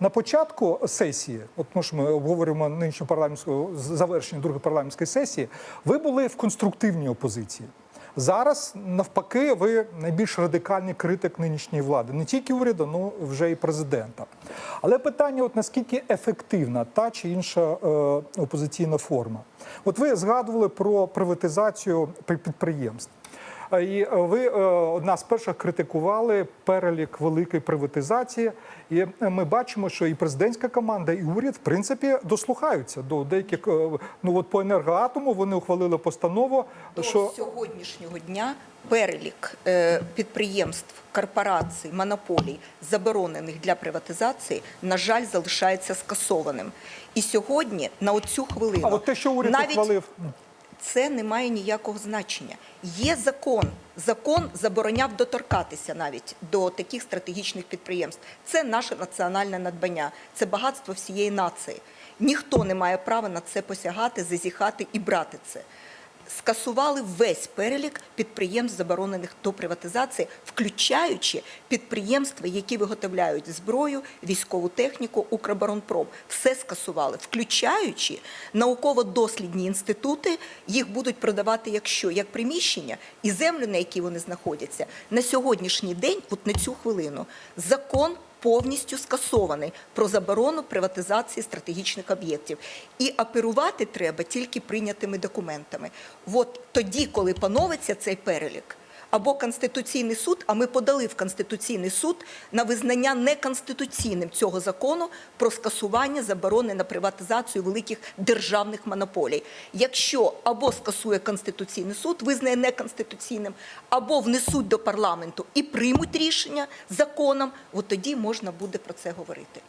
На початку сесії, от тому що ми обговорюємо нинішню парламентську завершення другої парламентської сесії, ви були в конструктивній опозиції. Зараз, навпаки, ви найбільш радикальний критик нинішньої влади, не тільки уряду, ну вже і президента. Але питання: от наскільки ефективна та чи інша е, опозиційна форма? От ви згадували про приватизацію підприємств. І е, ви е, одна з перших критикували перелік великої приватизації, і е, ми бачимо, що і президентська команда, і уряд в принципі дослухаються до деяких. Ну от по енергоатому вони ухвалили постанову, До що сьогоднішнього дня перелік підприємств, корпорацій, монополій, заборонених для приватизації, на жаль, залишається скасованим. І сьогодні на оцю хвилину а от те, що уряд навіть ухвалив, це не має ніякого значення. Є закон. Закон забороняв доторкатися навіть до таких стратегічних підприємств. Це наше національне надбання, це багатство всієї нації. Ніхто не має права на це посягати, зазіхати і брати це. Скасували весь перелік підприємств, заборонених до приватизації, включаючи підприємства, які виготовляють зброю, військову техніку, Укроборонпром. Все скасували, включаючи науково-дослідні інститути, їх будуть продавати як що, як приміщення і землю, на якій вони знаходяться. На сьогоднішній день, от на цю хвилину, закон повністю скасований про заборону приватизації стратегічних об'єктів. І оперувати треба тільки прийнятими документами. От тоді, коли поновиться цей перелік, або Конституційний суд, а ми подали в Конституційний суд на визнання неконституційним цього закону про скасування заборони на приватизацію великих державних монополій. Якщо або скасує Конституційний суд, визнає неконституційним, або внесуть до парламенту і приймуть рішення законом, от тоді можна буде про це говорити.